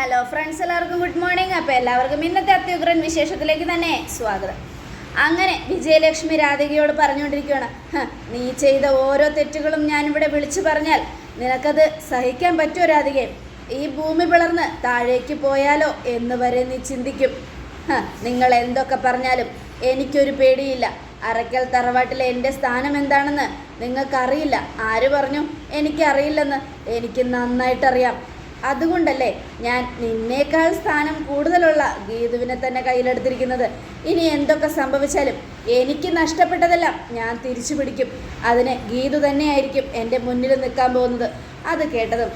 Hello friends എല്ലാവർക്കും good morning അപ്പോൾ എല്ലാവർക്കും ഇന്നത്തെ അത്യുഗ്രൻ വിശേഷത്തിലേക്ക് തന്നെ സ്വാഗതം. അങ്ങനെ വിജയലക്ഷ്മി രാധികയോട് പറഞ്ഞുകൊണ്ടിരിക്കുകയാണ്. നീ ചെയ്ത ഓരോ തെറ്റുകളും ഞാനിവിടെ വിളിച്ചു പറഞ്ഞാൽ നിനക്കത് സഹിക്കാൻ പറ്റുമോ രാധികയെ ഈ ഭൂമി പിളർന്ന് താഴേക്ക് പോയാലോ എന്ന് വരെ നീ ചിന്തിക്കും. നിങ്ങൾ എന്തൊക്കെ പറഞ്ഞാലും എനിക്കൊരു പേടിയില്ല. അറയ്ക്കൽ തറവാട്ടിലെ എന്റെ സ്ഥാനം എന്താണെന്ന് നിങ്ങൾക്കറിയില്ല. ആര് പറഞ്ഞു? എനിക്കറിയില്ലെന്ന് എനിക്ക് നന്നായിട്ടറിയാം. അതുകൊണ്ടല്ലേ ഞാൻ നിന്നേക്കാൾ സ്ഥാനം കൂടുതലുള്ള ഗീതുവിനെ തന്നെ കയ്യിലെടുത്തിരിക്കുന്നത്. ഇനി എന്തൊക്കെ സംഭവിച്ചാലും എനിക്ക് നഷ്ടപ്പെട്ടതെല്ലാം ഞാൻ തിരിച്ചു പിടിക്കും. അതിന് ഗീതു തന്നെയായിരിക്കും എന്റെ മുന്നിൽ നിൽക്കാൻ പോകുന്നത്. അത് കേട്ടതും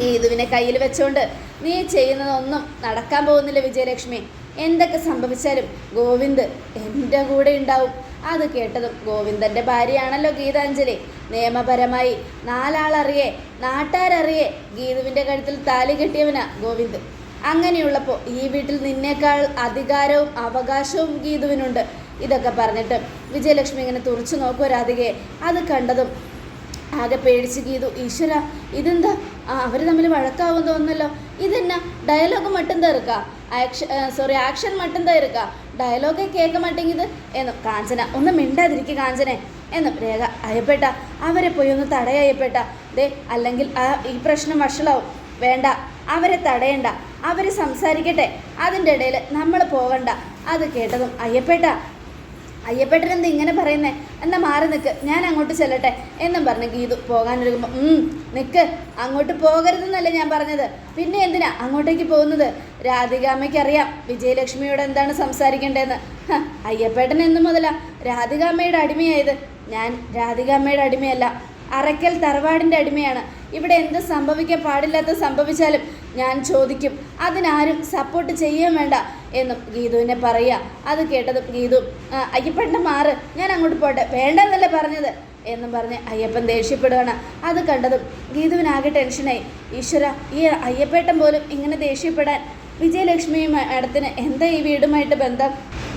ഗീതുവിനെ കയ്യിൽ വെച്ചുകൊണ്ട് നീ ചെയ്യുന്നതൊന്നും നടക്കാൻ പോകുന്നില്ല വിജയലക്ഷ്മി. എന്തൊക്കെ സംഭവിച്ചാലും ഗോവിന്ദ് എന്റെ കൂടെ ഉണ്ടാവും. അത് കേട്ടതും ഗോവിന്ദന്റെ ഭാര്യയാണല്ലോ ഗീതാഞ്ജലി. നിയമപരമായി നാലാളറിയെ നാട്ടാരറിയെ ഗീതുവിന്റെ കഴുത്തിൽ താലി കെട്ടിയവനാ ഗോവിന്ദ്. അങ്ങനെയുള്ളപ്പോൾ ഈ വീട്ടിൽ നിന്നേക്കാൾ അധികാരവും അവകാശവും ഗീതുവിനുണ്ട്. ഇതൊക്കെ പറഞ്ഞിട്ട് വിജയലക്ഷ്മി ഇങ്ങനെ തുറച്ചു നോക്കുമോ രാധികയെ. അത് കണ്ടതും ആകെ പേടിച്ച് ഗീതു ഈശ്വര ഇതെന്താ? അവർ തമ്മിൽ വഴക്കാവും തോന്നുന്നല്ലോ. ഇതെന്നാ? ഡയലോഗ് മട്ടും തീർക്ക. ആക്ഷൻ സോറി ആക്ഷൻ മട്ടും തീർക്ക. ഡയലോഗ് കേൾക്ക ഇത് എന്നും കാഞ്ചന ഒന്ന് മിണ്ടാതിരിക്കുക കാഞ്ചനെ. എന്നും രേഖ അയപ്പെട്ട അവരെ പോയി ഒന്ന് തടയപ്പെട്ട. ദേ അല്ലെങ്കിൽ ആ ഈ പ്രശ്നം വഷളാവും. വേണ്ട അവരെ തടയണ്ട. അവർ സംസാരിക്കട്ടെ. അതിന്റെ ഇടയിൽ നമ്മൾ പോകണ്ട. അത് കേട്ടതും അയ്യപ്പേട്ട. അയ്യപ്പേട്ടൻ എന്ത് ഇങ്ങനെ പറയുന്നേ? എന്നാ മാറി നിൽക്ക് ഞാൻ അങ്ങോട്ട് ചെല്ലട്ടെ എന്നും പറഞ്ഞ് ഗീതു പോകാനൊരുങ്ങുമ്പോൾ ഉം നിൽക്ക് അങ്ങോട്ട് പോകരുതെന്നല്ലേ ഞാൻ പറഞ്ഞത്. പിന്നെ എന്തിനാ അങ്ങോട്ടേക്ക് പോകുന്നത്? രാധികാമ്മയ്ക്കറിയാം വിജയലക്ഷ്മിയോട് എന്താണ് സംസാരിക്കേണ്ടതെന്ന്. അയ്യപ്പേട്ടൻ എന്നു മുതലാ. രാധികാമ്മയുടെ അടിമയായത്. ഞാൻ രാധികാമ്മയുടെ അടിമയല്ല. അറയ്ക്കൽ തറവാടിന്റെ അടിമയാണ്. ഇവിടെ എന്ത് സംഭവിക്കാൻ പാടില്ലാത്ത സംഭവിച്ചാലും ഞാൻ ചോദിക്കും അതിനാരും സപ്പോർട്ട് ചെയ്യാൻ വേണ്ട എന്നും ഗീതുവിനെ പറയുക. അത് കേട്ടതും ഗീതു അയ്യപ്പണ്ട മാറ് ഞാൻ അങ്ങോട്ട് പോട്ടെ വേണ്ടെന്നല്ലേ പറഞ്ഞത്? എന്നും പറഞ്ഞ് അയ്യപ്പൻ ദേഷ്യപ്പെടുകയാണ് അത് കണ്ടതും ഗീതുവിനാകെ ടെൻഷനായി ഈശ്വര ഈ അയ്യപ്പേട്ടൻ പോലും ഇങ്ങനെ ദേഷ്യപ്പെടാൻ വിജയലക്ഷ്മിയും മാഡത്തിന് എന്താ ഈ വീടുമായിട്ട് ബന്ധം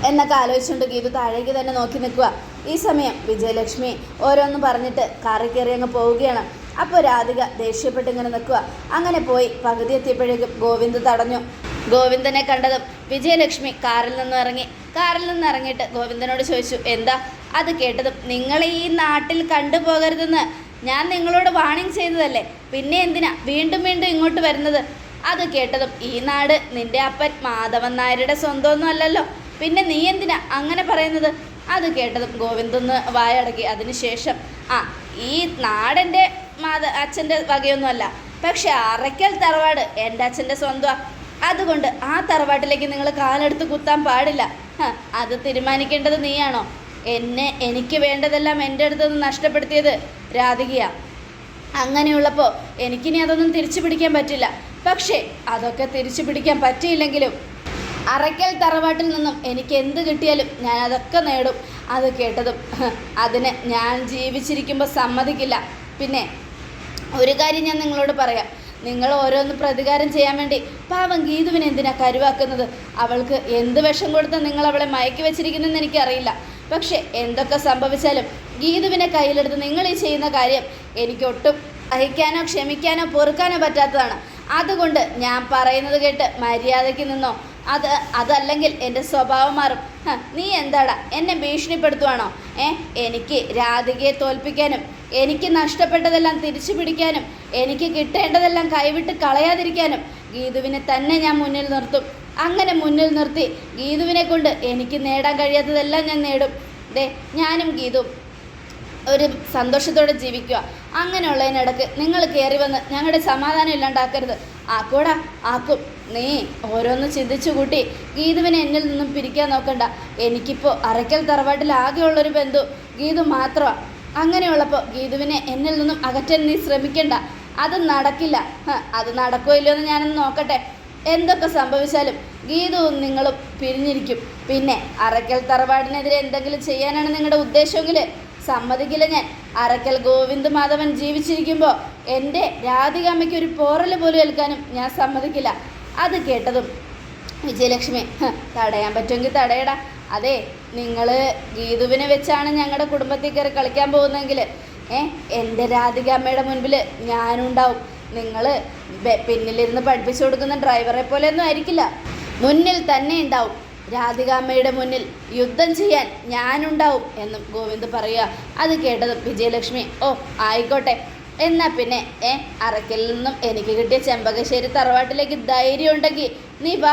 എന്നൊക്കെ ആലോചിച്ചുകൊണ്ട് ഗീതു താഴേക്ക് തന്നെ നോക്കി നിൽക്കുക. ഈ സമയം വിജയലക്ഷ്മി ഓരോന്ന് പറഞ്ഞിട്ട് കാറി കയറി അങ്ങ് പോവുകയാണ്. അപ്പോൾ രാധിക ദേഷ്യപ്പെട്ട് ഇങ്ങനെ നിൽക്കുക. അങ്ങനെ പോയി പകുതി എത്തിയപ്പോഴേക്കും ഗോവിന്ദ് തടഞ്ഞു. ഗോവിന്ദനെ കണ്ടതും വിജയലക്ഷ്മി കാറിൽ നിന്ന് ഇറങ്ങി. കാറിൽ നിന്ന് ഇറങ്ങിയിട്ട് ഗോവിന്ദനോട് ചോദിച്ചു എന്താ? അത് കേട്ടതും നിങ്ങൾ ഈ നാട്ടിൽ കണ്ടുപോകരുതെന്ന് ഞാൻ നിങ്ങളോട് വാണിംഗ് ചെയ്തതല്ലേ? പിന്നെ എന്തിനാ വീണ്ടും വീണ്ടും ഇങ്ങോട്ട് വരുന്നത്? അത് കേട്ടതും ഈ നാട് നിന്റെ അപ്പൻ മാധവൻ നായരുടെ സ്വന്തമൊന്നും അല്ലല്ലോ. പിന്നെ നീ എന്തിനാ അങ്ങനെ പറയുന്നത്? അത് കേട്ടതും ഗോവിന്ദൊന്ന് വായടക്കി. അതിനുശേഷം ആ ഈ നാടെന്റെ മാത അച്ഛന്റെ വകയൊന്നുമല്ല പക്ഷെ അറയ്ക്കൽ തറവാട് എന്റെ അച്ഛന്റെ സ്വന്തമാണ് അതുകൊണ്ട് ആ തറവാട്ടിലേക്ക് നിങ്ങൾ കാലെടുത്ത് കുത്താൻ പാടില്ല. അത് തീരുമാനിക്കേണ്ടത് നീയാണോ? എന്നെ എനിക്ക് വേണ്ടതെല്ലാം എന്റെ അടുത്ത് നിന്ന് നഷ്ടപ്പെടുത്തിയത് രാധികയാണ് അങ്ങനെയുള്ളപ്പോൾ എനിക്കിനി അതൊന്നും തിരിച്ചു പിടിക്കാൻ പറ്റില്ല. പക്ഷേ അതൊക്കെ തിരിച്ചു പിടിക്കാൻ പറ്റിയില്ലെങ്കിലും അറയ്ക്കൽ തറവാട്ടിൽ നിന്നും എനിക്ക് എന്ത് കിട്ടിയാലും ഞാൻ അതൊക്കെ നേടും. അത് കേട്ടതും അതിന് ഞാൻ ജീവിച്ചിരിക്കുമ്പോൾ സമ്മതിക്കില്ല. പിന്നെ ഒരു കാര്യം ഞാൻ നിങ്ങളോട് പറയാം. നിങ്ങൾ ഓരോന്ന് പ്രതികാരം ചെയ്യാൻ വേണ്ടി പാവം ഗീതുവിനെ എന്തിനാ കരുവാക്കുന്നത്? അവൾക്ക് എന്ത് വിഷം കൊടുത്ത് നിങ്ങൾ അവളെ മയക്കി വെച്ചിരിക്കുന്നെന്ന് എനിക്കറിയില്ല. പക്ഷേ എന്തൊക്കെ സംഭവിച്ചാലും ഗീതുവിനെ കയ്യിലെടുത്ത് നിങ്ങൾ ഈ ചെയ്യുന്ന കാര്യം എനിക്കൊട്ടും അയക്കാനോ ക്ഷമിക്കാനോ പൊറുക്കാനോ പറ്റാത്തതാണ്. അതുകൊണ്ട് ഞാൻ പറയുന്നത് കേട്ട് മര്യാദയ്ക്ക് നിന്നോ. അത് അതല്ലെങ്കിൽ എന്റെ സ്വഭാവം മാറും. നീ എന്താടാ? എന്നെ ഭീഷണിപ്പെടുത്തുവാണോ? ഏ എനിക്ക് രാധികയെ തോൽപ്പിക്കാനും എനിക്ക് നഷ്ടപ്പെട്ടതെല്ലാം തിരിച്ചു പിടിക്കാനും എനിക്ക് കിട്ടേണ്ടതെല്ലാം കൈവിട്ട് കളയാതിരിക്കാനും ഗീതുവിനെ തന്നെ ഞാൻ മുന്നിൽ നിർത്തും. അങ്ങനെ മുന്നിൽ നിർത്തി ഗീതുവിനെ കൊണ്ട് എനിക്ക് നേടാൻ കഴിയാത്തതെല്ലാം ഞാൻ നേടും. ദേ ഞാനും ഗീതും. ഒരു സന്തോഷത്തോടെ ജീവിക്കുക. അങ്ങനെയുള്ളതിനിടക്ക് നിങ്ങൾ കയറി വന്ന് ഞങ്ങളുടെ സമാധാനം ഇല്ലാണ്ടാക്കരുത്. ആക്കൂടാ ആക്കും. നീ ഓരോന്ന് ചിന്തിച്ചു കൂട്ടി ഗീതുവിനെ എന്നിൽ നിന്നും പിരിക്കാൻ നോക്കണ്ട. എനിക്കിപ്പോൾ അറയ്ക്കൽ തറവാട്ടിൽ ആകെയുള്ളൊരു ബന്ധു ഗീതു മാത്രമാണ് അങ്ങനെയുള്ളപ്പോൾ ഗീതുവിനെ എന്നിൽ നിന്നും അകറ്റാൻ നീ ശ്രമിക്കണ്ട. അത് നടക്കില്ല. അത് നടക്കോ ഇല്ലയോ എന്ന് ഞാനൊന്ന് നോക്കട്ടെ. എന്തൊക്കെ സംഭവിച്ചാലും ഗീതവും നിങ്ങളും പിരിഞ്ഞിരിക്കും. പിന്നെ അറയ്ക്കൽ തറവാടിനെതിരെ എന്തെങ്കിലും ചെയ്യാനാണ് നിങ്ങളുടെ ഉദ്ദേശമെങ്കിൽ സമ്മതിക്കില്ല ഞാൻ. അറക്കൽ ഗോവിന്ദ് മാധവൻ ജീവിച്ചിരിക്കുമ്പോൾ എന്റെ രാധികാമ്മയ്ക്ക് ഒരു പോറൽ പോലും ഏൽക്കാനും ഞാൻ സമ്മതിക്കില്ല. അത് കേട്ടതും വിജയലക്ഷ്മി തടയാൻ പറ്റുമെങ്കിൽ തടയടാ. അതെ നിങ്ങൾ ഗീതുവിനെ വെച്ചാണ് ഞങ്ങളുടെ കുടുംബത്തിൽ കയറി കളിക്കാൻ പോകുന്നതെങ്കിൽ ഏ എന്റെ രാധികാമ്മയുടെ മുൻപിൽ ഞാനുണ്ടാവും നിങ്ങൾ പിന്നിലിരുന്ന് പഠിപ്പിച്ചു കൊടുക്കുന്ന ഡ്രൈവറെ പോലെയൊന്നും ആയിരിക്കില്ല. മുന്നിൽ തന്നെ ഉണ്ടാവും. രാധികാമ്മയുടെ മുന്നിൽ യുദ്ധം ചെയ്യാൻ ഞാനുണ്ടാവും എന്നും ഗോവിന്ദ് പറയുക. അത് കേട്ടതും വിജയലക്ഷ്മി ഓ ആയിക്കോട്ടെ. എന്നാൽ പിന്നെ ഏ അറക്കലിൽ നിന്നും എനിക്ക് കിട്ടിയ ചെമ്പകശ്ശേരി തറവാട്ടിലേക്ക് ധൈര്യം ഉണ്ടെങ്കിൽ നീ വാ.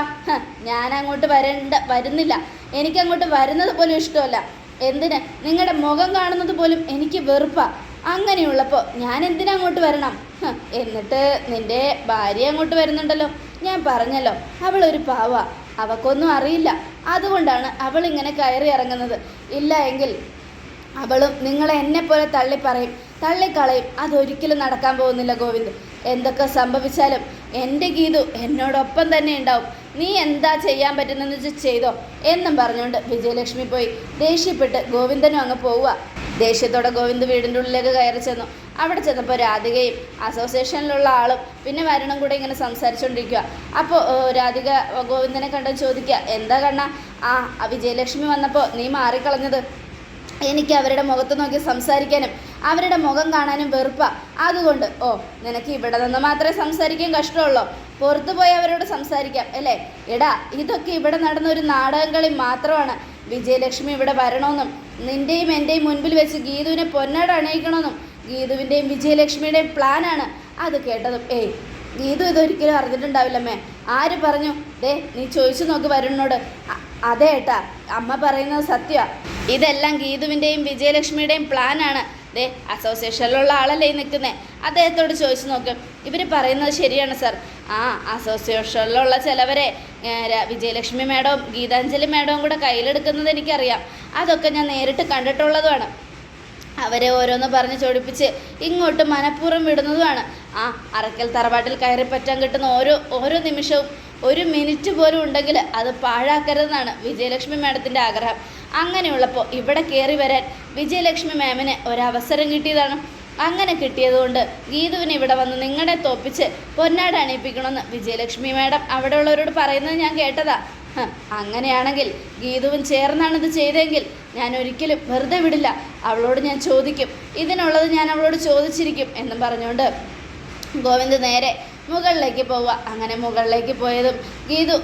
ഞാൻ അങ്ങോട്ട് വരണ്ട വരുന്നില്ല. എനിക്ക് അങ്ങോട്ട് വരുന്നത് പോലും ഇഷ്ടമല്ല. എന്തിന്? നിങ്ങളുടെ മുഖം കാണുന്നത് പോലും എനിക്ക് വെറുപ്പാ. അങ്ങനെയുള്ളപ്പോൾ ഞാൻ എന്തിനാ അങ്ങോട്ട് വരണം? എന്നിട്ട് നിന്റെ ഭാര്യ അങ്ങോട്ട് വരുന്നുണ്ടല്ലോ. ഞാൻ പറഞ്ഞല്ലോ അവളൊരു പാവ. അവക്കൊന്നും അറിയില്ല. അതുകൊണ്ടാണ് അവൾ ഇങ്ങനെ കയറി ഇറങ്ങുന്നത്. ഇല്ല എങ്കിൽ അവളും നിങ്ങളെ എന്നെ പോലെ തള്ളിപ്പറയും. തള്ളിക്കളയും. അതൊരിക്കലും നടക്കാൻ പോകുന്നില്ല ഗോവിന്ദ്. എന്തൊക്കെ സംഭവിച്ചാലും എന്റെ ഗീതു എന്നോടൊപ്പം തന്നെ ഉണ്ടാവും. നീ എന്താ ചെയ്യാൻ പറ്റുന്നതെന്ന് വെച്ച് ചെയ്തോ എന്നും പറഞ്ഞുകൊണ്ട് വിജയലക്ഷ്മി പോയി. ദേഷ്യപ്പെട്ട് ഗോവിന്ദനും അങ്ങ് പോവുക. ദേഷ്യത്തോടെ ഗോവിന്ദ് വീടിന്റെ ഉള്ളിലേക്ക് കയറി ചെന്നു. അവിടെ ചെന്നപ്പോൾ രാധികയും അസോസിയേഷനിലുള്ള ആളും പിന്നെ വരണം കൂടെ ഇങ്ങനെ സംസാരിച്ചുകൊണ്ടിരിക്കുക അപ്പോൾ രാധിക ഗോവിന്ദനെ കണ്ട് ചോദിക്കുക എന്താ കണ്ണ? ആ വിജയലക്ഷ്മി വന്നപ്പോൾ നീ മാറിക്കളഞ്ഞത്? എനിക്ക് അവരുടെ മുഖത്ത് നോക്കി സംസാരിക്കാനും അവരുടെ മുഖം കാണാനും വെറുപ്പാ. അതുകൊണ്ട് ഓ നിനക്ക് ഇവിടെ നിന്ന് മാത്രമേ സംസാരിക്കാൻ കഷ്ടമുള്ളൂ. പുറത്തു പോയി അവരോട് സംസാരിക്കാം അല്ലേ? എടാ ഇതൊക്കെ ഇവിടെ നടന്ന ഒരു നാടകം കളി മാത്രമാണ്. വിജയലക്ഷ്മി ഇവിടെ വരണമെന്നും നിന്റെയും എന്റെയും മുൻപിൽ വെച്ച് ഗീതുവിനെ പൊന്നാട് അണയിക്കണമെന്നും ഗീതുവിന്റെയും വിജയലക്ഷ്മിയുടെയും പ്ലാനാണ് അത് കേട്ടതും. ഏയ് ഗീതു ഇതൊരിക്കലും അറിഞ്ഞിട്ടുണ്ടാവില്ലമ്മേ. ആര് പറഞ്ഞു? ദേ നീ ചോദിച്ചു നോക്ക് വരുണിനോട്. അ- അതെ ഏട്ടാ അമ്മ പറയുന്നത് സത്യ ഇതെല്ലാം ഗീതുവിന്റെയും വിജയലക്ഷ്മിയുടെയും പ്ലാനാണ്. ദേ അസോസിയേഷനിലുള്ള ആളല്ലേ നിൽക്കുന്നേ. അദ്ദേഹത്തോട് ചോദിച്ചു നോക്ക്. ഇവർ പറയുന്നത് ശരിയാണ് സർ ആ അസോസിയേഷനിലുള്ള ചിലവരെ വിജയലക്ഷ്മി മാഡവും ഗീതാഞ്ജലി മാഡവും കൂടെ കയ്യിലെടുക്കുന്നത് എനിക്കറിയാം. അതൊക്കെ ഞാൻ നേരിട്ട് കണ്ടിട്ടുള്ളതുമാണ്. അവരെ ഓരോന്ന് പറഞ്ഞ് ചോടിപ്പിച്ച് ഇങ്ങോട്ട് മനഃപൂർവം വിടുന്നതുമാണ്. ആ അറക്കൽ തറവാട്ടിൽ കയറി പറ്റാൻ കിട്ടുന്ന ഓരോ ഓരോ നിമിഷവും ഒരു മിനിറ്റ് പോലും ഉണ്ടെങ്കിൽ അത് പാഴാക്കരുതെന്നാണ് വിജയലക്ഷ്മി മാഡത്തിന്റെ ആഗ്രഹം. അങ്ങനെയുള്ളപ്പോൾ ഇവിടെ കയറി വരാൻ വിജയലക്ഷ്മി മാമിന് ഒരവസരം കിട്ടിയതാണ്. അങ്ങനെ കിട്ടിയതുകൊണ്ട് ഗീതുവിനെ ഇവിടെ വന്ന് നിങ്ങളെ തോപ്പിച്ച് പൊന്നാട് അണിയിപ്പിക്കണമെന്ന് വിജയലക്ഷ്മി മാഡം അവിടെയുള്ളവരോട് പറയുന്നത് ഞാൻ കേട്ടതാ. അങ്ങനെയാണെങ്കിൽ ഗീതുവും ചേർന്നാണിത് ചെയ്തെങ്കിൽ ഞാൻ ഒരിക്കലും വെറുതെ വിടില്ല. അവളോട് ഞാൻ ചോദിക്കും. ഇതിനുള്ളത് ഞാൻ അവളോട് ചോദിച്ചിരിക്കും എന്നും പറഞ്ഞുകൊണ്ട് ഗോവിന്ദ് നേരെ മുകളിലേക്ക് പോവുക. അങ്ങനെ മുകളിലേക്ക് പോയതും ഗീതു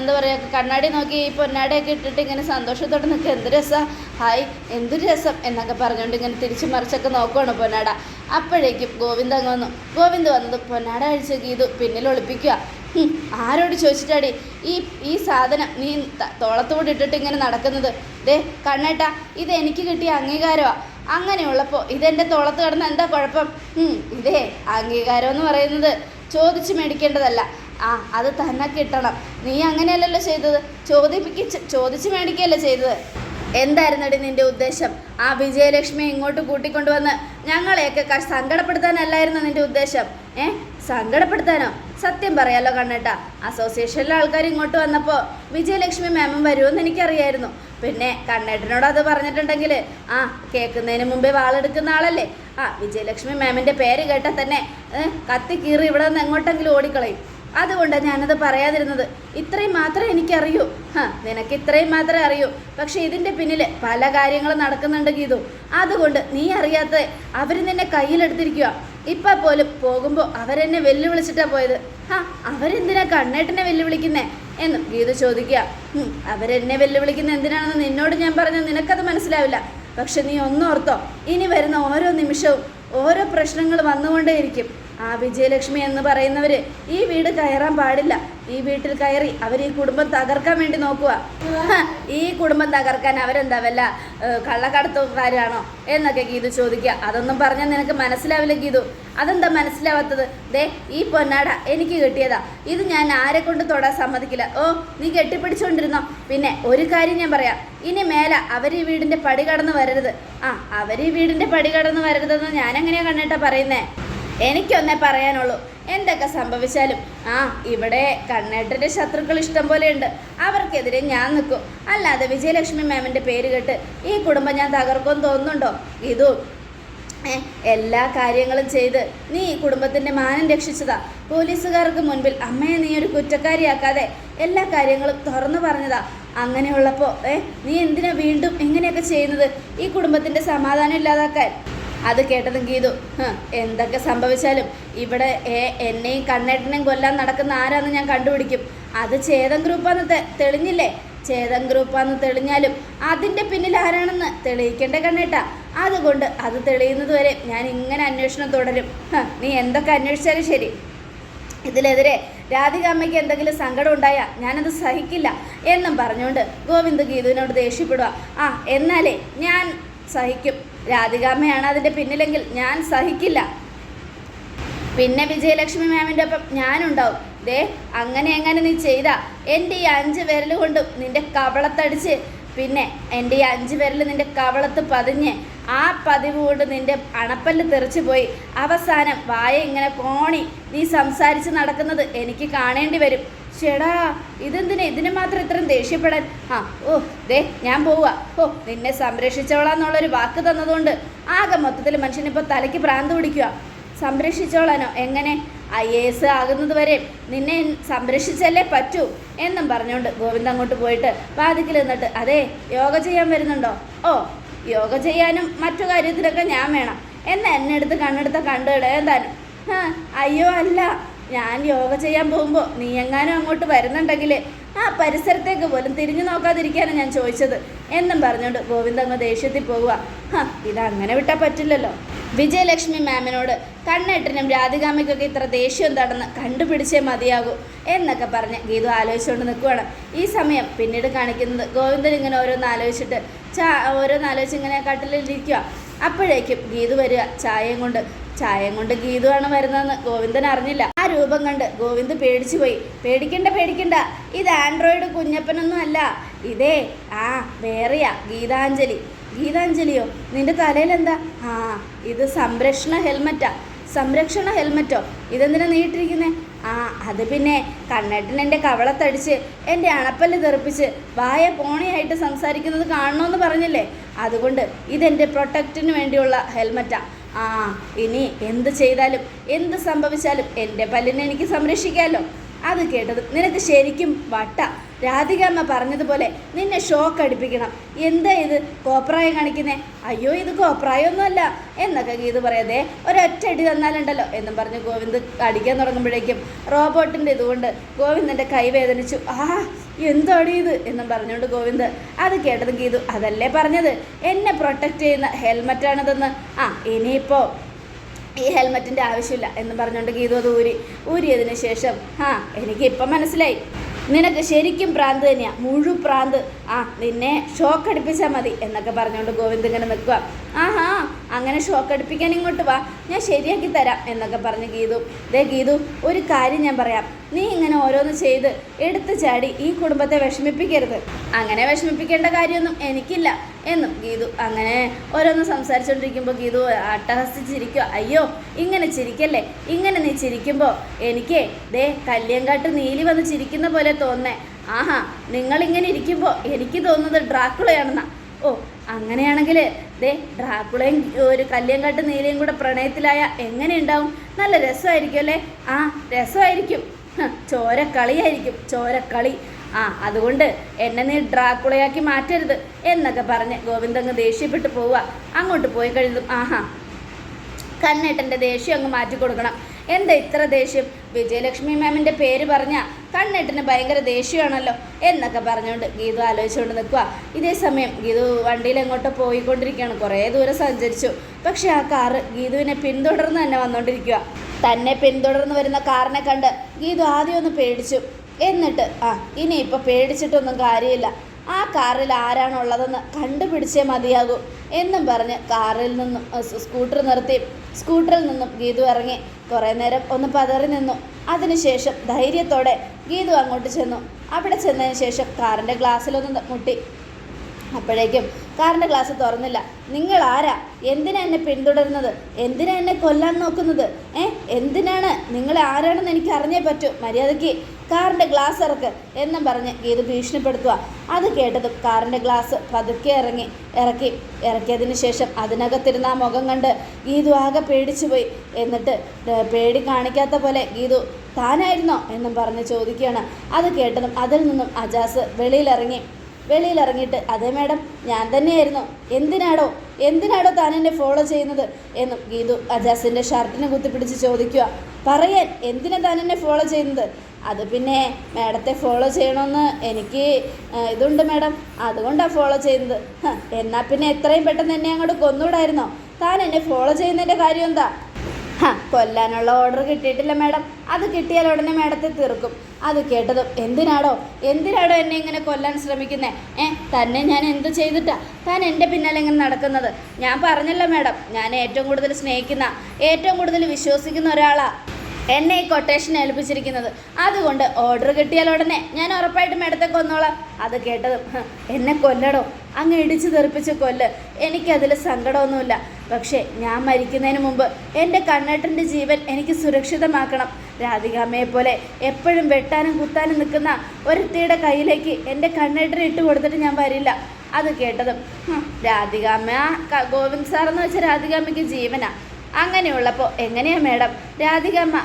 എന്താ പറയുക കണ്ണാടി നോക്കി ഈ പൊന്നാടിയൊക്കെ ഇട്ടിട്ട് ഇങ്ങനെ സന്തോഷത്തോടെ നിൽക്കുക. എന്ത് രസം? ഹായ് എന്ത് രസം? എന്നൊക്കെ പറഞ്ഞുകൊണ്ട് ഇങ്ങനെ തിരിച്ചു മറിച്ചൊക്കെ നോക്കുവാണ് പൊന്നാട. അപ്പോഴേക്കും ഗോവിന്ദ് അങ്ങ് വന്നു. ഗോവിന്ദ് വന്നത് പൊന്നാട അഴിച്ച് ഗീതു പിന്നിൽ ഒളിപ്പിക്കുക. ആരോട് ചോദിച്ചിട്ടാടി ഈ ഈ സാധനം നീ തോളത്തോട് ഇട്ടിട്ട് ഇങ്ങനെ നടക്കുന്നത്? ദേ കണ്ണേട്ട ഇത് എനിക്ക് കിട്ടിയ അംഗീകാരമാണ് അങ്ങനെയുള്ളപ്പോൾ ഇതെന്റെ തോളത്ത് കിടന്ന എന്താ കുഴപ്പം? ഇതേ അംഗീകാരം എന്ന് പറയുന്നത്. ചോദിച്ച് മേടിക്കേണ്ടതല്ല. ആ അത് തന്നെ കിട്ടണം. നീ അങ്ങനെയല്ലല്ലോ ചെയ്തത്. ചോദിപ്പിക്ക് ചോദിച്ച് മേടിക്കുകയല്ലേ ചെയ്തത്. എന്തായിരുന്നടി നിന്റെ ഉദ്ദേശം? ആ വിജയലക്ഷ്മി ഇങ്ങോട്ട് കൂട്ടിക്കൊണ്ടുവന്ന് ഞങ്ങളെയൊക്കെ സങ്കടപ്പെടുത്താനല്ലായിരുന്നു നിന്റെ ഉദ്ദേശം? ഏ? സങ്കടപ്പെടുത്താനോ? സത്യം പറയാലോ കണ്ണേട്ടാ. അസോസിയേഷനിലെ ആൾക്കാർ ഇങ്ങോട്ട് വന്നപ്പോൾ വിജയലക്ഷ്മി മാമും വരുമെന്ന് എനിക്കറിയായിരുന്നു. പിന്നെ കണ്ണേട്ടനോട് അത് പറഞ്ഞിട്ടുണ്ടെങ്കിൽ ആ കേൾക്കുന്നതിന് മുമ്പേ വാളെടുക്കുന്ന ആളല്ലേ? ആ വിജയലക്ഷ്മി മാമിന്റെ പേര് കേട്ടാൽ തന്നെ കത്തി കീറി ഇവിടെ നിന്ന് എങ്ങോട്ടെങ്കിലും ഓടിക്കളയും. അതുകൊണ്ടാണ് ഞാനത് പറയാതിരുന്നത് ഇത്രയും മാത്രമേ എനിക്കറിയൂ. ഹാ നിനക്ക് ഇത്രയും മാത്രമേ അറിയൂ. പക്ഷേ ഇതിന്റെ പിന്നിൽ പല കാര്യങ്ങളും നടക്കുന്നുണ്ട് ഗീതു. അതുകൊണ്ട് നീ അറിയാത്ത അവർ നിന്നെ കയ്യിലെടുത്തിരിക്കുക ഇപ്പം പോലും പോകുമ്പോൾ അവരെന്നെ വെല്ലുവിളിച്ചിട്ടാണ് പോയത്. ഹാ അവരെന്തിനാ കണ്ണേട്ടനെ വെല്ലുവിളിക്കുന്നേ? എന്ന് ഗീത ചോദിക്കുക. "ഹും, അവരെന്നെ വെല്ലുവിളിക്കുന്ന എന്തിനാണെന്ന് നിന്നോട് ഞാൻ പറഞ്ഞ നിനക്കത് മനസ്സിലാവില്ല. പക്ഷെ നീ ഒന്നോർത്തോ ഇനി വരുന്ന ഓരോ നിമിഷവും ഓരോ പ്രശ്നങ്ങൾ വന്നുകൊണ്ടേയിരിക്കും. ആ വിജയലക്ഷ്മി എന്ന് പറയുന്നവര് ഈ വീട് കയറാൻ പാടില്ല. ഈ വീട്ടിൽ കയറി അവർ ഈ കുടുംബം തകർക്കാൻ വേണ്ടി നോക്കുക. ഈ കുടുംബം തകർക്കാൻ അവരെന്താ വല്ല കള്ളക്കടത്തുകാരാണോ എന്നൊക്കെ ഗീതു ചോദിക്കുക. അതൊന്നും പറഞ്ഞാൽ നിനക്ക് മനസ്സിലാവില്ല ഗീതു. അതെന്താ മനസ്സിലാവാത്തത്? ദേ ഈ പൊന്നാട എനിക്ക് കിട്ടിയതാ. ഇത് ഞാൻ ആരെ കൊണ്ട് തൊടാൻ സമ്മതിക്കില്ല. ഓ നീ കെട്ടിപ്പിടിച്ചുകൊണ്ടിരുന്നോ പിന്നെ ഒരു കാര്യം ഞാൻ പറയാം. ഇനി മേല അവർ ഈ വീടിന്റെ പടി കടന്ന് വരരുത്. ആ അവർ ഈ വീടിന്റെ പടി കടന്ന് വരരുതെന്ന് ഞാൻ എങ്ങനെയാ കണ്ടിട്ടാ പറയുന്നേ? എനിക്കൊന്നേ പറയാനുള്ളൂ. എന്തൊക്കെ സംഭവിച്ചാലും ആ ഇവിടെ കണ്ണേട്ടന്റെ ശത്രുക്കൾ ഇഷ്ടം പോലെ ഉണ്ട്. അവർക്കെതിരെ ഞാൻ നിൽക്കും അല്ലാതെ വിജയലക്ഷ്മി മാമിന്റെ പേര് കേട്ട് ഈ കുടുംബം ഞാൻ തകർക്കുമെന്ന് തോന്നുന്നുണ്ടോ? ഇതും എല്ലാ കാര്യങ്ങളും ചെയ്ത് നീ ഈ കുടുംബത്തിന്റെ മാനം രക്ഷിച്ചതാ. പോലീസുകാർക്ക് മുൻപിൽ അമ്മയെ നീ ഒരു കുറ്റക്കാരിയാക്കാതെ എല്ലാ കാര്യങ്ങളും തുറന്നു പറഞ്ഞതാ. അങ്ങനെയുള്ളപ്പോൾ ഏ നീ എന്തിനാ വീണ്ടും ഇങ്ങനെയൊക്കെ ചെയ്യുന്നത്? ഈ കുടുംബത്തിന്റെ സമാധാനം ഇല്ലാതാക്കാൻ. അത് കേട്ടതും ഗീതു എന്തൊക്കെ സംഭവിച്ചാലും ഇവിടെ എന്നെയും കണ്ണേട്ടനെയും കൊല്ലാൻ നടക്കുന്ന ആരാന്ന് ഞാൻ കണ്ടുപിടിക്കും. അത് ചേതൻ ഗ്രൂപ്പാന്ന് തെളിഞ്ഞില്ലേ? ചേതൻ ഗ്രൂപ്പാന്ന് തെളിഞ്ഞാലും അതിന്റെ പിന്നിൽ ആരാണെന്ന് തെളിയിക്കേണ്ട കണ്ണേട്ട. അതുകൊണ്ട് അത് തെളിയുന്നത് വരെ ഞാൻ ഇങ്ങനെ അന്വേഷണം തുടരും. നീ എന്തൊക്കെ അന്വേഷിച്ചാലും ശരി. ഇതിലെതിരെ രാധിക അമ്മയ്ക്ക് എന്തെങ്കിലും സങ്കടം ഉണ്ടായാൽ ഞാനത് സഹിക്കില്ല എന്നും പറഞ്ഞുകൊണ്ട് ഗോവിന്ദ് ഗീതുവിനോട് ദേഷ്യപ്പെടുക ആ എന്നാലേ ഞാൻ സഹിക്കും. രാധികാമ്മയാണ് അതിന്റെ പിന്നിലെങ്കിൽ ഞാൻ സഹിക്കില്ല. പിന്നെ വിജയലക്ഷ്മി മാമിന്റെ ഒപ്പം ഞാനുണ്ടാവും. ദേ അങ്ങനെ എങ്ങനെ നീ ചെയ്ത? എന്റെ ഈ അഞ്ച് വിരൽ കൊണ്ടും നിന്റെ കവളത്തടിച്ച് പിന്നെ എന്റെ ഈ അഞ്ച് വിരൽ നിന്റെ കവളത്ത് പതിഞ്ഞ് ആ പതിവ് കൊണ്ട് നിന്റെ അണപ്പല്ല് തെറിച്ചു പോയി. അവസാനം വായ ഇങ്ങനെ കോണി നീ സംസാരിച്ച് നടക്കുന്നത് എനിക്ക് കാണേണ്ടി വരും. ചേടാ ഇതെന്തിനാ? ഇതിന് മാത്രം ഇത്രയും ദേഷ്യപ്പെടാൻ. ആ ഓ ദേ ഞാൻ പോവുക. ഓ നിന്നെ സംരക്ഷിച്ചോളാന്നുള്ളൊരു വാക്ക് തന്നതുകൊണ്ട് ആകെ മൊത്തത്തിൽ മനുഷ്യനിപ്പോൾ തലയ്ക്ക് ഭ്രാന്ത് പിടിക്കുക സംരക്ഷിച്ചോളാനോ? എങ്ങനെ? ഐ എ എസ് ആകുന്നത് വരെ നിന്നെ സംരക്ഷിച്ചല്ലേ പറ്റൂ എന്നും പറഞ്ഞുകൊണ്ട് ഗോവിന്ദ് അങ്ങോട്ട് പോയിട്ട് വാതിക്കൽ നിന്നിട്ട് അതെ യോഗ ചെയ്യാൻ വരുന്നുണ്ടോ? ഓ യോഗ ചെയ്യാനും മറ്റു കാര്യത്തിനൊക്കെ ഞാൻ വേണം. എന്ന് എന്നെ എടുത്ത് കണ്ണെടുത്ത കണ്ടുകളെ എന്തായാലും അയ്യോ അല്ല. ഞാൻ യോഗ ചെയ്യാൻ പോകുമ്പോൾ നീ എങ്ങാനും അങ്ങോട്ട് വരുന്നുണ്ടെങ്കിൽ ആ പരിസരത്തേക്ക് പോലും തിരിഞ്ഞു നോക്കാതിരിക്കാനാണ് ഞാൻ ചോദിച്ചത്. എന്നും പറഞ്ഞുകൊണ്ട് ഗോവിന്ദ് അങ്ങ് ദേഷ്യത്തിൽ പോവുക ഇത് അങ്ങനെ വിട്ടാൽ പറ്റില്ലല്ലോ. വിജയലക്ഷ്മി മാമിനോട് കണ്ണേട്ടനും രാധികാമയ്ക്കൊക്കെ ഇത്ര ദേഷ്യം എന്താണെന്ന് കണ്ടുപിടിച്ചേ മതിയാകൂ എന്നൊക്കെ പറഞ്ഞ് ഗീതു ആലോചിച്ചുകൊണ്ട് നിൽക്കുവാണ് ഈ സമയം പിന്നീട് കാണിക്കുന്നത് ഗോവിന്ദൻ ഇങ്ങനെ ഓരോന്ന് ആലോചിച്ചിട്ട് ചാ ഓരോന്ന് ആലോചിച്ച് ഇങ്ങനെ കട്ടിലിരിക്കുക അപ്പോഴേക്കും ഗീതു വരിക ചായയും കൊണ്ട് ചായയും കൊണ്ട് ഗീതുവാണ് വരുന്നതെന്ന് ഗോവിന്ദൻ അറിഞ്ഞില്ല. ആ രൂപം കണ്ട് ഗോവിന്ദ് പേടിച്ചു പോയി. പേടിക്കണ്ട പേടിക്കണ്ട. ഇത് ആൻഡ്രോയിഡ് കുഞ്ഞപ്പനൊന്നും അല്ല. ഇതേ ആ വേറെയാ ഗീതാഞ്ജലി. ഗീതാഞ്ജലിയോ? നിന്റെ തലയിൽ എന്താ ആ ഇത് സംരക്ഷണ ഹെൽമെറ്റാ. സംരക്ഷണ ഹെൽമെറ്റോ? ഇതെന്തിനാ നീട്ടിരിക്കുന്നേ ആ അത് പിന്നെ കണ്ണേട്ടൻ എന്റെ കവളത്തടിച്ച് എന്റെ അണപ്പല്ല് തെറിപ്പിച്ച് വായ പോണിയായിട്ട് സംസാരിക്കുന്നത് കാണണമെന്ന് പറഞ്ഞില്ലേ? അതുകൊണ്ട് ഇതെന്റെ പ്രൊട്ടക്റ്റിന് വേണ്ടിയുള്ള ഹെൽമറ്റാ. ആ ഇനി എന്ത് ചെയ്താലും എന്ത് സംഭവിച്ചാലും എന്റെ പല്ലിനെ എനിക്ക് സംരക്ഷിക്കാമല്ലോ അത് കേട്ടത് നിനക്ക് ശരിക്കും വട്ട. രാധികാമ്മ പറഞ്ഞതുപോലെ നിന്നെ ഷോക്ക് അടിപ്പിക്കണം. എന്താ ഇത്? കോപ്രായം കാണിക്കുന്നേ? അയ്യോ ഇത് കോപ്രായമൊന്നുമല്ല. എന്നൊക്കെ ഗീത് പറയാതെ ഒരൊറ്റ അടി തന്നാലുണ്ടല്ലോ എന്നും പറഞ്ഞ് ഗോവിന്ദ് അടിക്കാൻ തുടങ്ങുമ്പോഴേക്കും റോബോട്ടിന്റെ ഇതുകൊണ്ട് ഗോവിന്ദന്റെ കൈ വേദനിച്ചു. ആ എന്താടി ഇത് എന്നും പറഞ്ഞുകൊണ്ട് ഗോവിന്ദ് അത് കേട്ടത് ഗീതു അതല്ലേ പറഞ്ഞത്? എന്നെ പ്രൊട്ടക്റ്റ് ചെയ്യുന്ന ഹെൽമറ്റാണിതെന്ന് ആ ഇനിയിപ്പോൾ ഈ ഹെൽമറ്റിന്റെ ആവശ്യമില്ല എന്ന് പറഞ്ഞുകൊണ്ട് ഗീതു അത് ഊരി. ഊരിയതിന് ശേഷം ആ എനിക്ക് ഇപ്പം മനസ്സിലായി. നിനക്ക് ശരിക്കും പ്രാന്ത് തന്നെയാണ് മുഴു പ്രാന്ത്. ആ നിന്നെ ഷോക്ക് അടിപ്പിച്ചാൽ മതി എന്നൊക്കെ പറഞ്ഞുകൊണ്ട് ഗോവിന്ദ് ഇങ്ങനെ നിൽക്കുക ആഹാ അങ്ങനെ ഷോക്ക് അടിപ്പിക്കാൻ ഇങ്ങോട്ട് വാ. ഞാൻ ശരിയാക്കി തരാം എന്നൊക്കെ പറഞ്ഞ് ഗീതു. ദേ ഗീതു ഒരു കാര്യം ഞാൻ പറയാം. നീ ഇങ്ങനെ ഓരോന്ന് ചെയ്ത് എടുത്തു ചാടി ഈ കുടുംബത്തെ വിഷമിപ്പിക്കരുത്. അങ്ങനെ വിഷമിപ്പിക്കേണ്ട കാര്യമൊന്നും എനിക്കില്ല എന്നും ഗീതു അങ്ങനെ ഓരോന്ന് സംസാരിച്ചുകൊണ്ടിരിക്കുമ്പോൾ ഗീതു അട്ടഹസിച്ചിരിക്കുക അയ്യോ ഇങ്ങനെ ചിരിക്കല്ലേ? ഇങ്ങനെ നീ ചിരിക്കുമ്പോൾ എനിക്ക് ദേ കല്യങ്കാട്ട് നീലി വന്ന് ചിരിക്കുന്ന പോലെ തോന്നേ. ആഹാ നിങ്ങളിങ്ങനെ ഇരിക്കുമ്പോൾ എനിക്ക് തോന്നുന്നത് ഡ്രാക്കുളയാണെന്നാ. ഓ അങ്ങനെയാണെങ്കിൽ ദേ ഡ്രാക്കുളയും ഒരു കല്യങ്കാട്ട് നീലയും കൂടെ പ്രണയത്തിലായ എങ്ങനെയുണ്ടാവും നല്ല രസമായിരിക്കും അല്ലേ? ആ രസമായിരിക്കും. ചോരക്കളിയായിരിക്കും ചോരക്കളി. ആ അതുകൊണ്ട് എന്നെ നീ ഡ്രാക്കുളയാക്കി മാറ്റരുത് എന്നൊക്കെ പറഞ്ഞ് ഗോവിന്ദങ്ങ് ദേഷ്യപ്പെട്ട് പോവുക. അങ്ങോട്ട് പോയി കഴിഞ്ഞതും ആഹാ കണ്ണേട്ടന്റെ ദേഷ്യം അങ്ങ് മാറ്റി കൊടുക്കണം. എന്താ ഇത്ര ദേഷ്യം? വിജയലക്ഷ്മി മാമിന്റെ പേര് പറഞ്ഞാൽ കണ്ണേട്ടന് ഭയങ്കര ദേഷ്യമാണല്ലോ എന്നൊക്കെ പറഞ്ഞുകൊണ്ട് ഗീതു ആലോചിച്ചുകൊണ്ട് നിൽക്കുക. ഇതേ സമയം ഗീതു വണ്ടിയിൽ എങ്ങോട്ടോ പോയിക്കൊണ്ടിരിക്കുകയാണ്. കുറേ ദൂരം സഞ്ചരിച്ചു. പക്ഷേ ആ കാറ് ഗീതുവിനെ പിന്തുടർന്ന് തന്നെ വന്നുകൊണ്ടിരിക്കുക തന്നെ പിന്തുടർന്ന് വരുന്ന കാറിനെ കണ്ട് ഗീതു ആദ്യം ഒന്ന് പേടിച്ചു. എന്നിട്ട് ആ ഇനി ഇപ്പൊ പേടിച്ചിട്ടൊന്നും കാര്യമില്ല. ആ കാറിൽ ആരാണുള്ളതെന്ന് കണ്ടുപിടിച്ചേ മതിയാകൂ എന്നും പറഞ്ഞ് കാറിൽ നിന്നും സ്കൂട്ടർ നിർത്തി. സ്കൂട്ടറിൽ നിന്നും ഗീതു ഇറങ്ങി. കുറേ നേരം ഒന്ന് പതറി നിന്നു. അതിനുശേഷം ധൈര്യത്തോടെ ഗീതു അങ്ങോട്ട് ചെന്നു. അവിടെ ചെന്നതിന് ശേഷം കാറിന്റെ ഗ്ലാസ്സിലൊന്ന് മുട്ടി. അപ്പോഴേക്കും കാറിന്റെ ഗ്ലാസ് തുറന്നില്ല. നിങ്ങൾ ആരാ? എന്തിനാ എന്നെ പിന്തുടരുന്നത്? എന്തിനാ എന്നെ കൊല്ലാൻ നോക്കുന്നത്? ഏ? എന്തിനാണ്? നിങ്ങൾ ആരാണെന്ന് എനിക്ക് അറിഞ്ഞേ പറ്റൂ. മര്യാദയ്ക്ക് കാറിന്റെ ഗ്ലാസ് ഇറക്ക് എന്നും പറഞ്ഞ് ഗീതു ഭീഷണിപ്പെടുത്തുക അത് കേട്ടതും കാറിന്റെ ഗ്ലാസ് പതുക്കെ ഇറങ്ങി ഇറക്കി. ഇറക്കിയതിന് ശേഷം അതിനകത്തിരുന്ന ആ മുഖം കണ്ട് ഗീതു ആകെ പേടിച്ചു പോയി. എന്നിട്ട് പേടി കാണിക്കാത്ത പോലെ ഗീതു താനായിരുന്നോ? എന്നും പറഞ്ഞ് ചോദിക്കുകയാണ്. അത് കേട്ടതും അതിൽ നിന്നും അജാസ് വെളിയിലിറങ്ങി. വെളിയിൽ ഇറങ്ങിയിട്ട് അതേ മാഡം ഞാൻ തന്നെയായിരുന്നു. എന്തിനാടോ എന്തിനാടോ താൻ എന്നെ ഫോളോ ചെയ്യുന്നത്? എന്നും ഗീതു അജാസിന്റെ ഷർട്ടിനെ കുത്തിപ്പിടിച്ച് ചോദിക്കുക. പറയാൻ എന്തിനാ താൻ എന്നെ ഫോളോ ചെയ്യുന്നത്? അത് പിന്നെ മേഡത്തെ ഫോളോ ചെയ്യണമെന്ന് എനിക്ക് ഇതുണ്ട് മാഡം. അതുകൊണ്ടാണ് ഫോളോ ചെയ്യുന്നത്. എന്നാൽ പിന്നെ എത്രയും പെട്ടെന്ന് എന്നെ അങ്ങോട്ട് കൊന്നുകൂടായിരുന്നോ താൻ എന്നെ ഫോളോ ചെയ്യുന്നതിന്റെ കാര്യം എന്താ? കൊല്ലാനുള്ള ഓർഡർ കിട്ടിയിട്ടില്ല മാഡം അത് കിട്ടിയാൽ ഉടനെ മാഡത്തെ തീർക്കും. അത് കേട്ടതും എന്തിനാടോ? എന്തിനാടോ എന്നെ ഇങ്ങനെ കൊല്ലാൻ ശ്രമിക്കുന്നേ? ഏ തന്നെ ഞാൻ എന്ത് ചെയ്തിട്ടാ? താൻ എന്റെ പിന്നാലെ ഇങ്ങനെ നടക്കുന്നത്. ഞാൻ പറഞ്ഞല്ലോ മാഡം ഞാൻ ഏറ്റവും കൂടുതൽ സ്നേഹിക്കുന്ന ഏറ്റവും കൂടുതൽ വിശ്വസിക്കുന്ന ഒരാളാണ് എന്നെ ഈ കൊട്ടേഷൻ ഏൽപ്പിച്ചിരിക്കുന്നത്. അതുകൊണ്ട് ഓർഡർ കിട്ടിയാൽ ഉടനെ ഞാൻ ഉറപ്പായിട്ടും മാഡത്തെ കൊന്നോളാം. അത് കേട്ടതും എന്നെ കൊല്ലടോ. അങ്ങ് ഇടിച്ചു തെറിപ്പിച്ച് കൊല്ല്. എനിക്കതിൽ സങ്കടമൊന്നുമില്ല. പക്ഷേ ഞാൻ മരിക്കുന്നതിന് മുമ്പ് എന്റെ കണ്ണേട്ടന്റെ ജീവൻ എനിക്ക് സുരക്ഷിതമാക്കണം. രാധികാമ്മയെ പോലെ എപ്പോഴും വെട്ടാനും കുത്താനും നിൽക്കുന്ന ഒരുത്തിയുടെ കയ്യിലേക്ക് എന്റെ കണ്ണേട്ടനെ ഇട്ട് കൊടുത്തിട്ട് ഞാൻ വരില്ല. അത് കേട്ടതും രാധികാമ രാധികാമ്മ ഗോവിന്ദ് സാർ എന്ന് വെച്ചാൽ രാധികാമ്മയ്ക്ക് ജീവനാ. അങ്ങനെയുള്ളപ്പോൾ എങ്ങനെയാ മേഡം? രാധികാമ്മ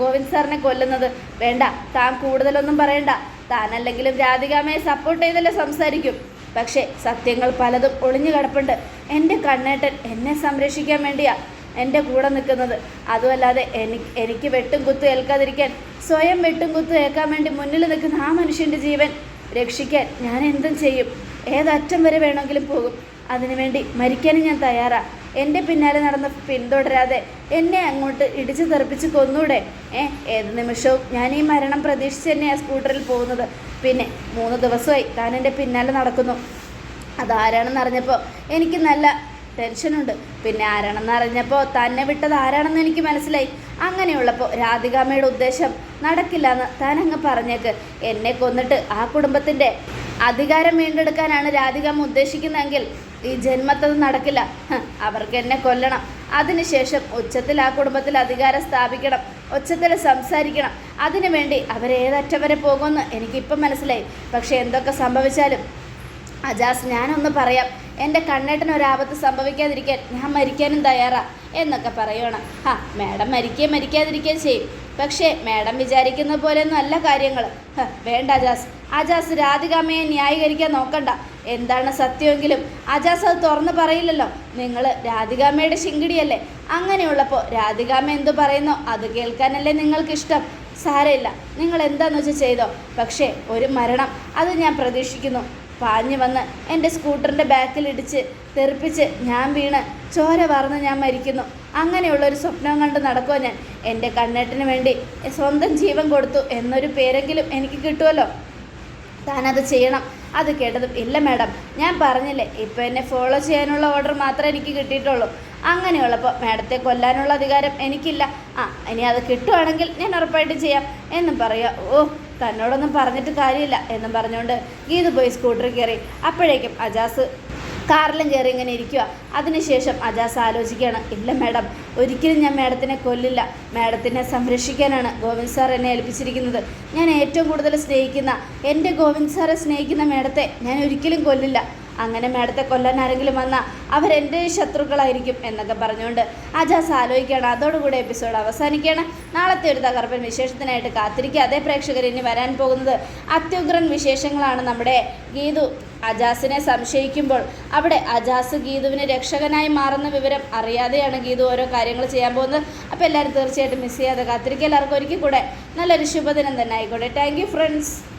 ഗോവിന്ദ് സാറിനെ കൊല്ലുന്നത്? വേണ്ട താൻ കൂടുതലൊന്നും പറയണ്ട. താനല്ലെങ്കിലും രാധികാമ്മയെ സപ്പോർട്ട് ചെയ്തല്ലേ സംസാരിക്കും. പക്ഷേ സത്യങ്ങൾ പലതും ഒളിഞ്ഞു കിടപ്പുണ്ട്. എന്റെ കണ്ണേട്ടൻ എന്നെ സംരക്ഷിക്കാൻ വേണ്ടിയാ എന്റെ കൂടെ നിൽക്കുന്നത്. അതുമല്ലാതെ എനിക്ക് എനിക്ക് വെട്ടും കുത്തും ഏൽക്കാതിരിക്കാൻ സ്വയം വെട്ടും കുത്തും ഏൽക്കാൻ വേണ്ടി മുന്നിൽ നിൽക്കുന്ന ആ മനുഷ്യന്റെ ജീവൻ രക്ഷിക്കാൻ ഞാൻ എന്തും ചെയ്യും. ഏതറ്റം വരെ വേണമെങ്കിലും പോകും. അതിനുവേണ്ടി മരിക്കാനും ഞാൻ തയ്യാറാ. എന്റെ പിന്നാലെ നടന്ന് പിന്തുടരാതെ എന്നെ അങ്ങോട്ട് ഇടിച്ചു തെറിപ്പിച്ച് കൊന്നൂടെ? ഏ ഏത് നിമിഷവും ഞാൻ ഈ മരണം പ്രതീക്ഷിച്ച് തന്നെയാണ് സ്കൂട്ടറിൽ പോകുന്നത്. പിന്നെ മൂന്ന് ദിവസമായി താൻ എന്റെ പിന്നാലെ നടക്കുന്നു. അതാരാണെന്ന് അറിഞ്ഞപ്പോൾ എനിക്ക് നല്ല ടെൻഷനുണ്ട്. പിന്നെ ആരാണെന്ന് അറിഞ്ഞപ്പോൾ തന്നെ വിട്ടത് ആരാണെന്ന് എനിക്ക് മനസ്സിലായി. അങ്ങനെയുള്ളപ്പോൾ രാധികാമ്മയുടെ ഉദ്ദേശം നടക്കില്ലെന്ന് താൻ അങ്ങ് പറഞ്ഞേക്ക്. എന്നെ കൊന്നിട്ട് ആ കുടുംബത്തിന്റെ അധികാരം വീണ്ടെടുക്കാനാണ് രാധികാമ്മ ഉദ്ദേശിക്കുന്നതെങ്കിൽ ഈ ജന്മത്തത് നടക്കില്ല. അവർക്ക് എന്നെ കൊല്ലണം. അതിനുശേഷം ഉച്ചത്തിൽ ആ കുടുംബത്തിൽ അധികാരം സ്ഥാപിക്കണം. ഉച്ചത്തിൽ സംസാരിക്കണം. അതിനുവേണ്ടി അവരേതറ്റം വരെ പോകുമെന്ന് എനിക്കിപ്പം മനസ്സിലായി. പക്ഷേ എന്തൊക്കെ സംഭവിച്ചാലും അജാസ് ഞാനൊന്ന് പറയാം. എന്റെ കണ്ണേട്ടന് ഒരാപത്ത് സംഭവിക്കാതിരിക്കാൻ ഞാൻ മരിക്കാനും തയ്യാറാ എന്നൊക്കെ പറയണം. ആ മാഡം മരിക്കുകയും മരിക്കാതിരിക്കുകയും ചെയ്യും. പക്ഷേ മാഡം വിചാരിക്കുന്ന പോലെയൊന്നും അല്ല കാര്യങ്ങൾ വേണ്ട അജാസ്. അജാസ് രാധികാമ്മയെ ന്യായീകരിക്കാൻ നോക്കണ്ട. എന്താണ് സത്യമെങ്കിലും അജാസ് അത് തുറന്ന് പറയില്ലല്ലോ. നിങ്ങൾ രാധികാമ്മയുടെ ശിങ്കിടിയല്ലേ? അങ്ങനെയുള്ളപ്പോൾ രാധികാമ്മ എന്തു പറയുന്നോ അത് കേൾക്കാനല്ലേ നിങ്ങൾക്കിഷ്ടം. സാരമില്ല. നിങ്ങൾ എന്താന്ന് വെച്ചാൽ ചെയ്തോ. പക്ഷേ ഒരു മരണം അത് ഞാൻ പ്രതീക്ഷിക്കുന്നു. പാഞ്ഞു വന്ന് എന്റെ സ്കൂട്ടറിന്റെ ബാക്കിലിടിച്ച് തെറിപ്പിച്ച് ഞാൻ വീണ് ചോര വാർന്ന് ഞാൻ മരിക്കുന്നു. അങ്ങനെയുള്ളൊരു സ്വപ്നം കണ്ട് നടക്കുമോ ഞാൻ? എന്റെ കണ്ണേട്ടിന് വേണ്ടി സ്വന്തം ജീവൻ കൊടുത്തു എന്നൊരു പേരെങ്കിലും എനിക്ക് കിട്ടുമല്ലോ താനത് ചെയ്യണം. അത് കേട്ടതും ഇല്ല മാഡം ഞാൻ പറഞ്ഞില്ലേ ഇപ്പം എന്നെ ഫോളോ ചെയ്യാനുള്ള ഓർഡർ മാത്രമേ എനിക്ക് കിട്ടിയിട്ടുള്ളൂ. അങ്ങനെയുള്ളപ്പോൾ മാഡത്തെ കൊല്ലാനുള്ള അധികാരം എനിക്കില്ല. ആ ഇനി അത് കിട്ടുവാണെങ്കിൽ ഞാൻ ഉറപ്പായിട്ട് ചെയ്യാം എന്നും പറയുക. ഓ തന്നോടൊന്നും പറഞ്ഞിട്ട് കാര്യമില്ല എന്നും പറഞ്ഞുകൊണ്ട് ഗീത് പോയി സ്കൂട്ടറിൽ കയറി. അപ്പോഴേക്കും അജാസ് കാറിലും കയറി ഇങ്ങനെ ഇരിക്കുക അതിനുശേഷം അജാസ് ആലോചിക്കുകയാണ് ഇല്ല മാഡം ഒരിക്കലും ഞാൻ മാഡത്തിനെ കൊല്ലില്ല. മാഡത്തിനെ സംരക്ഷിക്കാനാണ് ഗോവിന്ദ് സാർ എന്നെ ഏൽപ്പിച്ചിരിക്കുന്നത്. ഞാൻ ഏറ്റവും കൂടുതൽ സ്നേഹിക്കുന്ന എന്റെ ഗോവിന്ദ് സാറെ സ്നേഹിക്കുന്ന മാഡത്തെ ഞാൻ ഒരിക്കലും കൊല്ലില്ല. അങ്ങനെ മേടത്തെ കൊല്ലാൻ ആരെങ്കിലും വന്നാൽ അവരെന്റെ ശത്രുക്കളായിരിക്കും എന്നൊക്കെ പറഞ്ഞുകൊണ്ട് അജാസ് ആലോചിക്കുകയാണ് അതോടുകൂടി എപ്പിസോഡ് അവസാനിക്കുകയാണ്. നാളത്തെ ഒരു തകർപ്പൻ വിശേഷത്തിനായിട്ട് കാത്തിരിക്കുക. അതേ പ്രേക്ഷകർ ഇനി വരാൻ പോകുന്നത് അത്യുഗ്രൻ വിശേഷങ്ങളാണ് നമ്മുടെ ഗീതു. അജാസിനെ സംശയിക്കുമ്പോൾ അവിടെ അജാസ് ഗീതുവിന് രക്ഷകനായി മാറുന്ന വിവരം അറിയാതെയാണ് ഗീതു ഓരോ കാര്യങ്ങൾ ചെയ്യാൻ പോകുന്നത്. അപ്പോൾ എല്ലാവരും തീർച്ചയായിട്ടും മിസ് ചെയ്യാതെ കാത്തിരിക്കുക. എല്ലാവർക്കും ഒരിക്കൽ കൂടെ നല്ലൊരു ശുഭദിനം തന്നെ ആയിക്കോട്ടെ. Thank friends